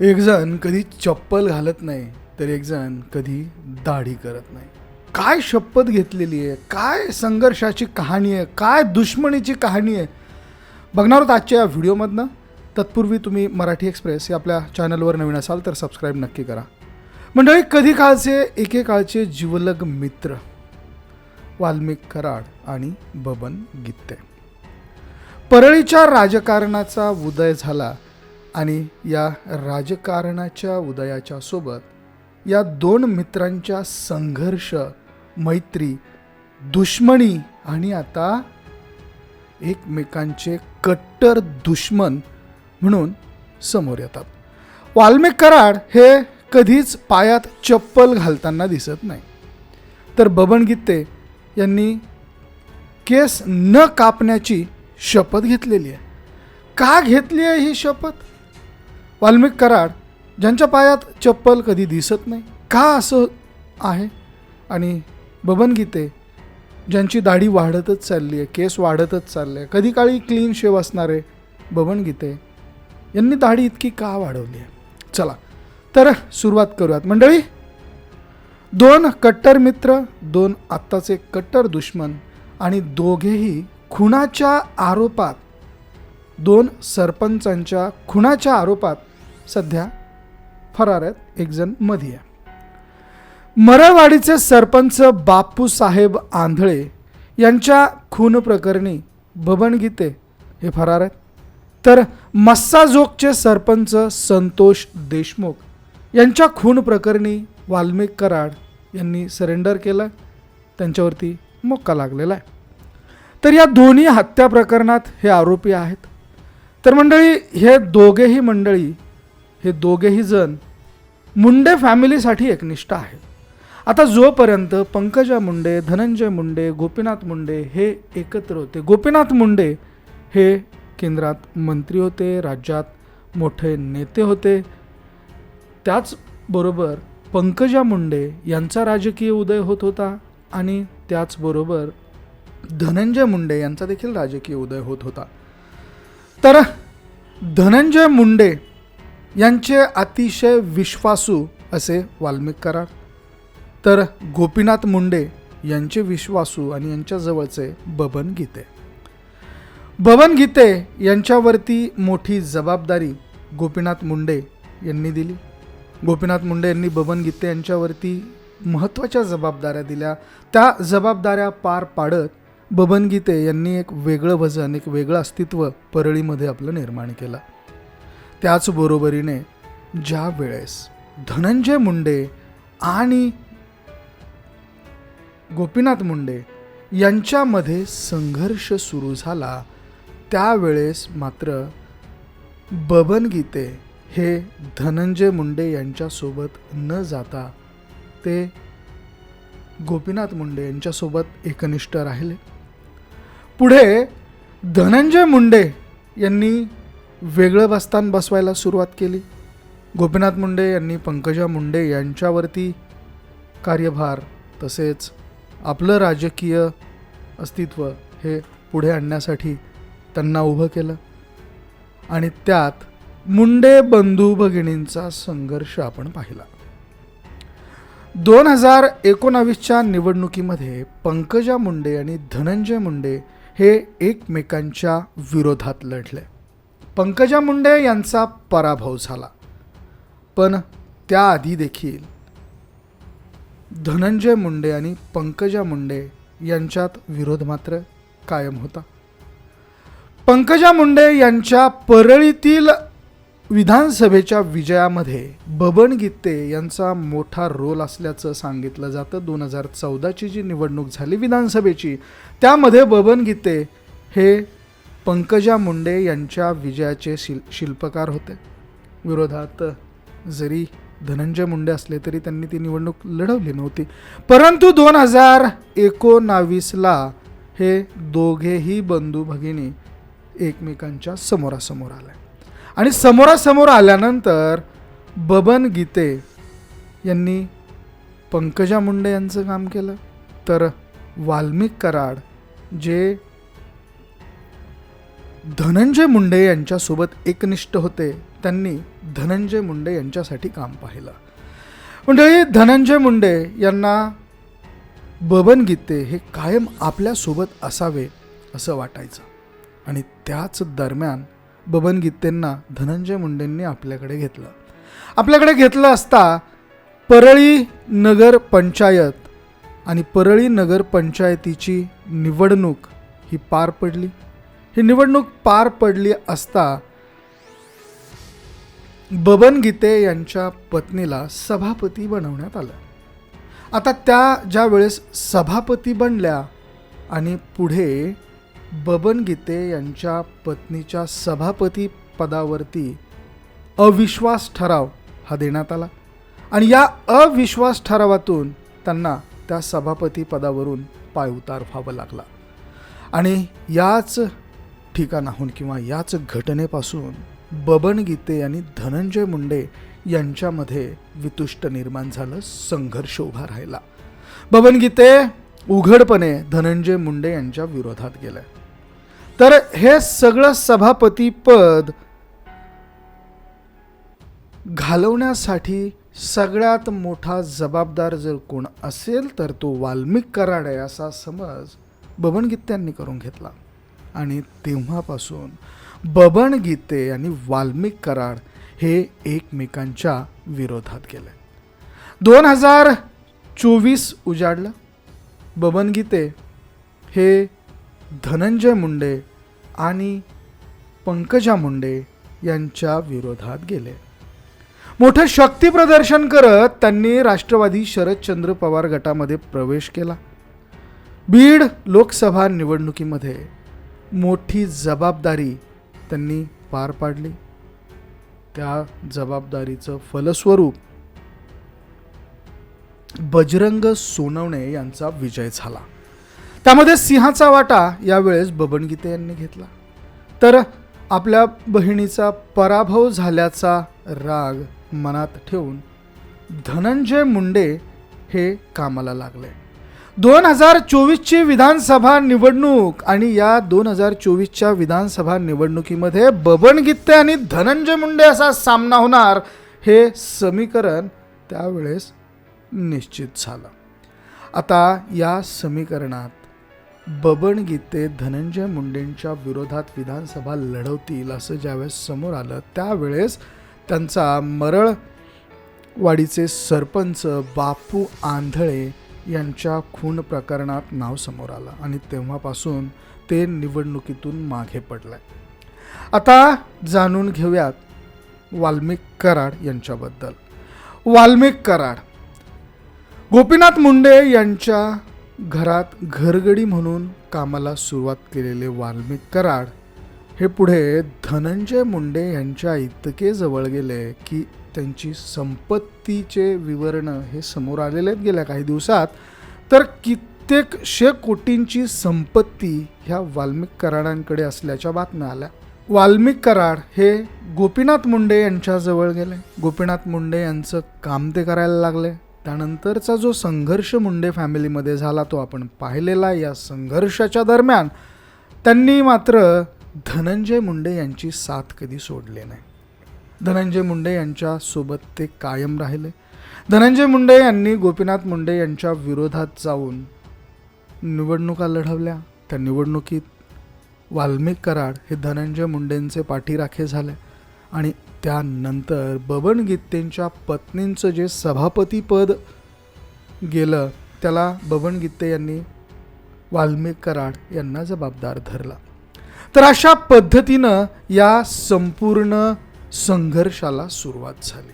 एकजण कधी चप्पल घालत नाही तर एकजण कधी दाढी करत नाही. काय शपथ घेतलेली आहे? काय संघर्षाची कहाणी आहे? काय दुश्मनीची कहाणी आहे? बघणार आहोत आजच्या या व्हिडिओमधनं. तत्पूर्वी तुम्ही मराठी एक्सप्रेस या आपल्या चॅनलवर नवीन असाल तर सबस्क्राईब नक्की करा. मंडळी कधी काळचे एकेकाळचे जीवलग मित्र वाल्मिक कराड आणि बबन गित्ते. परळीच्या राजकारणाचा उदय झाला. आणि या राजकारणाच्या उदयाच्या सोबत या दोन मित्रांच्या संघर्ष मैत्री दुश्मनी आणि आता एकमेकांचे कट्टर दुश्मन म्हणून समोर येतात. वाल्मिक कराड हे कधीच पायात चप्पल घालताना दिसत नाही. तर बबन गीते यांनी केस न कापण्याची शपथ घेतलेली आहे. का घेतली आहे ही शपथ? वाल्मिक कराड ज्यांच्या पायात चप्पल कधी दिसत नाही का असं आहे? आणि बबन गीते ज्यांची दाढी वाढतच चालली आहे केस वाढतच चालले आहे कधी काळी क्लीन शेव असणारे बबन गीते यांनी दाढी इतकी का वाढवली आहे? चला तर सुरुवात करूयात. मंडळी दोन कट्टर मित्र दोन आत्ताचे कट्टर दुश्मन आणि दोघेही खुनाच्या आरोपात दोन सरपंचांच्या खुनाच्या आरोपात सध्या फरार आहेत एकजणमध्ये आहे. मरळवाडीचे सरपंच बापूसाहेब आंधळे यांच्या खून प्रकरणी बबन गीते हे फरार आहेत. तर मस्साजोगचे सरपंच संतोष देशमुख यांच्या खून प्रकरणी वाल्मिक कराड यांनी सरेंडर केलं त्यांच्यावरती मोक्का लागलेला आहे. तर या दोन्ही हत्या प्रकरणात हे आरोपी आहेत. तर मंडळी हे दोघेही मंडळी हे दोघेही जण मुंडे फॅमिलीसाठी एकनिष्ठ आहेत. आता जोपर्यंत पंकजा मुंडे धनंजय मुंडे गोपीनाथ मुंडे हे एकत्र होते गोपीनाथ मुंडे हे केंद्रात मंत्री होते राज्यात मोठे नेते होते. त्याचबरोबर पंकजा मुंडे यांचा राजकीय उदय होत होता आणि त्याचबरोबर धनंजय मुंडे यांचा देखील राजकीय उदय होत होता. तर धनंजय मुंडे यांचे अतिशय विश्वासू असे वाल्मिक करार तर गोपीनाथ मुंडे यांचे विश्वासू आणि यांच्या जवळचे बबन गीते. बबन गीते यांच्यावरती मोठी जबाबदारी गोपीनाथ मुंडे यांनी दिली. गोपीनाथ मुंडे यांनी बबन गीते यांच्यावरती महत्त्वाच्या जबाबदाऱ्या दिल्या. त्या जबाबदाऱ्या पार पाडत बबन गीते यांनी एक वेगळं वजन एक वेगळं अस्तित्व परळीमध्ये आपलं निर्माण केलं. त्याचबरोबरीने ज्या वेळेस धनंजय मुंडे आणि गोपीनाथ मुंडे यांच्यामध्ये संघर्ष सुरू झाला त्यावेळेस मात्र बबन गीते हे धनंजय मुंडे यांच्यासोबत न जाता ते गोपीनाथ मुंडे यांच्यासोबत एकनिष्ठ राहिले. पुढे धनंजय मुंडे यांनी वेगळं बस्तान बसवायला सुरुवात केली. गोपीनाथ मुंडे यांनी पंकजा मुंडे यांच्यावरती कार्यभार तसेच आपलं राजकीय अस्तित्व हे पुढे आणण्यासाठी त्यांना उभं केलं. आणि त्यात मुंडे बंधू भगिनींचा संघर्ष आपण पाहिला. दोन हजार एकोणावीसच्या निवडणुकीमध्ये पंकजा मुंडे आणि धनंजय मुंडे हे एकमेकांच्या विरोधात लढले. पंकजा मुंडे यांचा पराभव झाला. पण त्याआधी देखील धनंजय मुंडे आणि पंकजा मुंडे यांच्यात विरोध मात्र कायम होता. पंकजा मुंडे यांच्या परळीतील विधानसभेच्या विजयामध्ये बबन गीते यांचा मोठा रोल असल्याचं सांगितलं जातं. दोन हजार चौदाची जी निवडणूक झाली विधानसभेची त्यामध्ये बबन गीते हे पंकजा मुंडे यांच्या विजयाचे शिल शिल्पकार होते. विरोधात जरी धनंजय मुंडे असले तरी त्यांनी ती निवडणूक लढवली नव्हती. परंतु दोन हजार एकोणावीसला हे दोघेही बंधू भगिनी एकमेकांच्या समोरासमोर आले. आणि समोरासमोर आल्यानंतर बबन गीते यांनी पंकजा मुंडे यांचं काम केलं. तर वाल्मिक कराड जे धनंजय मुंडे यांच्यासोबत एकनिष्ठ होते. त्यांनी धनंजय मुंडे यांच्यासाठी काम पाहिलं. मंडळी धनंजय मुंडे यांना बबन गीते हे कायम आपल्यासोबत असावे असं वाटायचं. आणि त्याच दरम्यान बबन गीतेंना धनंजय मुंडेंनी आपल्याकडे घेतलं. आपल्याकडे घेतलं असता परळी नगर पंचायत आणि परळी नगर पंचायतीची निवडणूक ही पार पडली. ही निवडणूक पार पडली असता बबन गीते यांच्या पत्नीला सभापती बनवण्यात आलं. आता त्या ज्या वेळेस सभापती बनल्या आणि पुढे बबन गीते यांच्या पत्नीच्या सभापती पदावरती अविश्वास ठराव हा देण्यात आला. आणि या अविश्वास ठरावातून त्यांना त्या सभापती पदावरून पायउतार व्हावं लागला. आणि याच ठिकाणाहून किंवा याच घटनेपासून बबन गीते आणि धनंजय मुंडे यांच्यामध्ये वितुष्ट निर्माण झालं संघर्ष उभा राहिला. बबन गीते उघडपणे धनंजय मुंडे यांच्या विरोधात गेलंय तर हे सगळं सभापती पद घालवण्यासाठी सगळ्यात मोठा जबाबदार जर कोण असेल तर तो वाल्मिक कराड आहे असा समज बबनगीत्यांनी करून घेतला. आणि तेव्हापासून बबन गीते आणि वाल्मिक कराड हे एकमेकांच्या विरोधात गेले. दोन हजार चोवीस उजाडलं. बबन गीते हे धनंजय मुंडे आणि पंकजा मुंडे यांच्या विरोधात गेले. मोठं शक्ती प्रदर्शन करत त्यांनी राष्ट्रवादी शरदचंद्र पवार गटामध्ये प्रवेश केला. बीड लोकसभा निवडणुकीमध्ये मोठी जबाबदारी त्यांनी पार पाडली. त्या जबाबदारीचं फलस्वरूप बजरंग सोनवणे यांचा विजय झाला. त्यामध्ये सिंहाचा वाटा यावेळेस बबनगीते यांनी घेतला. तर आपल्या बहिणीचा पराभव झाल्याचा राग मनात ठेवून धनंजय मुंडे हे कामाला लागले. दोन हजार चोवीसची विधानसभा निवडणूक आणि या दोन हजार चोवीसच्या विधानसभा निवडणुकीमध्ये बबन गित्ते आणि धनंजय मुंडे असा सामना होणार हे समीकरण त्यावेळेस निश्चित झालं. आता या समीकरणात बबन गीते धनंजय मुंडेंच्या विरोधात विधानसभा लढवतील असं ज्यावेळेस समोर आलं त्यावेळेस त्यांचा मरळवाडीचे सरपंच बापू आंधळे यांच्या खून प्रकरणात नाव समोर आलं आणि तेव्हापासून ते निवडणुकीतून मागे पडलंय. आता जाणून घेऊयात वाल्मिक कराड यांच्याबद्दल. वाल्मिक कराड. गोपीनाथ मुंडे यांच्या घरात घरगडी म्हणून कामाला सुरुवात केलेले वाल्मिक कराड हे पुढे धनंजय मुंडे यांच्या इतके जवळ गेले की त्यांची संपत्तीचे विवरण हे समोर आलेले आहेत गेल्या काही दिवसात. तर कित्येक शे कोटींची संपत्ती ह्या वाल्मिक कराडांकडे असल्याच्या बातम्या आल्या. वाल्मिक कराड हे गोपीनाथ मुंडे यांच्याजवळ गेले. गोपीनाथ मुंडे यांचं काम ते करायला लागले. त्यानंतरचा जो संघर्ष मुंडे फॅमिलीमध्ये झाला तो आपण पाहिलेला या संघर्षाच्या दरम्यान. त्यांनी मात्र धनंजय मुंडे यांची साथ कधी सोडली नाही. धनंजय मुंडे यांच्या सोबत ते कायम राहिले. धनंजय मुंडे यांनी गोपीनाथ मुंडे यांच्या विरोधात जाऊन निवडणुका लढवल्या. त्या निवडणुकीत वाल्मिक कराड हे धनंजय मुंडेंचे पाठीराखे झाले आणि त्यानंतर बबन गीतेंच्या पत्नींचं जे सभापतीपद गेलं त्याला बबन गीते यांनी वाल्मिक कराड यांना जबाबदार धरला. तर अशा पद्धतीनं या संपूर्ण संघर्षाला सुरुवात झाली.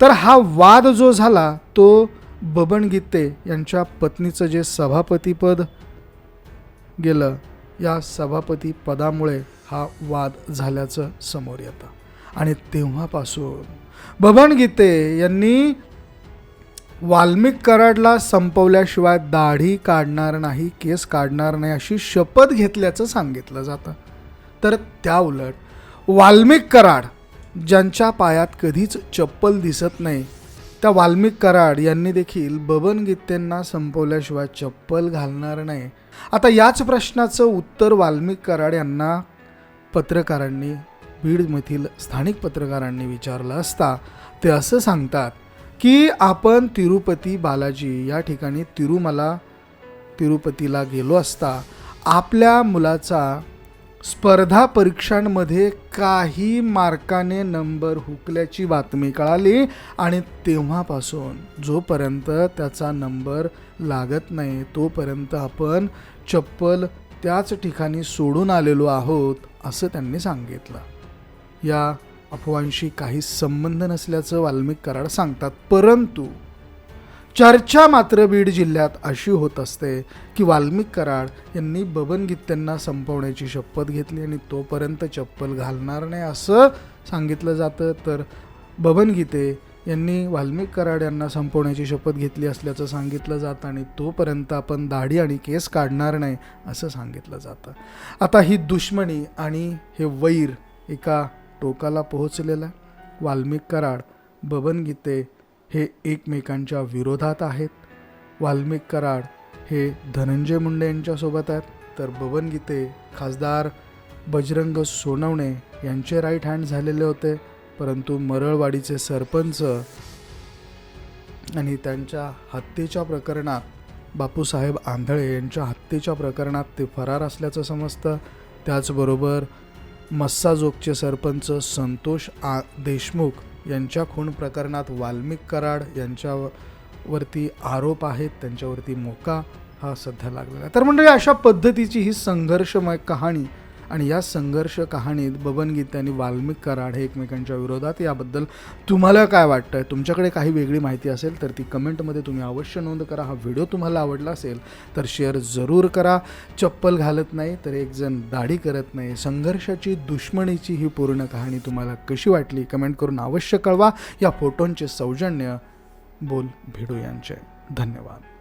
तर हा वाद जो झाला तो बबन गीते यांच्या पत्नीचं जे सभापतीपद गेलं या सभापती पदामुळे हा वाद झाल्याचं समोर येतं. आणि तेव्हापासून बबन गीते यांनी वाल्मिक कराडला संपवल्याशिवाय दाढी काढणार नाही केस काढणार नाही अशी शपथ घेतल्याचं सांगितलं जातं. तर त्या उलट वाल्मिक कराड ज्यांच्या पायात कधीच चप्पल दिसत नाही त्या वाल्मिक कराड यांनी देखील बबन संपवल्याशिवाय चप्पल घालणार नाही. आता याच प्रश्नाचं उत्तर वाल्मिक कराड यांना पत्रकारांनी बीडमधील स्थानिक पत्रकारांनी विचारलं असता ते असं सांगतात की आपण तिरुपती बालाजी या ठिकाणी तिरुमला तिरुपतीला गेलो असता आपल्या मुलाचा स्पर्धा परीक्षांमध्ये काही मार्काने नंबर हुकल्याची बातमी कळाली आणि तेव्हापासून जोपर्यंत त्याचा नंबर लागत नाही तोपर्यंत आपण चप्पल त्याच ठिकाणी सोडून आलेलो आहोत असं त्यांनी सांगितलं. या अफवांशी काही संबंध नसल्याचं वाल्मिक कराड सांगतात परंतु चर्चा मात्र बीड जिल्ह्यात अशी होत असते की वाल्मिक कराड यांनी बबनगीत्यांना संपवण्याची शपथ घेतली आणि तोपर्यंत चप्पल घालणार नाही असं सांगितलं जातं. तर बबनगीते यांनी वाल्मिक कराड यांना संपवण्याची शपथ घेतली असल्याचं सांगितलं जातं आणि तोपर्यंत आपण दाढी आणि केस काढणार नाही असं सांगितलं जातं. आता ही दुश्मनी आणि हे वैर एका टोकाला पोहोचलेलं आहे. वाल्मिक कराड बबनगीते हे एकमेकांच्या विरोधात आहेत. वाल्मिक कराड हे धनंजय मुंडे यांच्यासोबत आहेत. तर बबन गीते खासदार बजरंग सोनवणे यांचे राईट हँड झालेले होते. परंतु मरळवाडीचे सरपंच आणि त्यांच्या हत्येच्या प्रकरणात बापूसाहेब आंधळे यांच्या हत्येच्या प्रकरणात ते फरार असल्याचं समजतं. त्याचबरोबर मस्साजोगचे सरपंच संतोष आ देशमुख यांच्या खून प्रकरणात वाल्मिक कराड यांच्यावरती आरोप आहेत त्यांच्यावरती मोका हा सध्या लागलेला आहे. तर म्हणजे अशा पद्धतीची ही संघर्षमय कहाणी आणि या संघर्ष कहाणीत बबनगीते आणि वाल्मिक कराड हे एकमेकांच्या विरोधात. याबद्दल तुम्हाला काय वाटतं तुमच्याकडे काही वेगळी माहिती असेल तर ती कमेंटमध्ये तुम्ही अवश्य नोंद करा. हा व्हिडिओ तुम्हाला आवडला असेल तर शेअर जरूर करा. चप्पल घालत नाही तर एकजण दाढी करत नाही. संघर्षाची दुश्मनीची ही पूर्ण कहाणी तुम्हाला कशी वाटली? कमेंट करून अवश्य कळवा. या फोटोंचे सौजन्य बोल भिडू यांचे. धन्यवाद.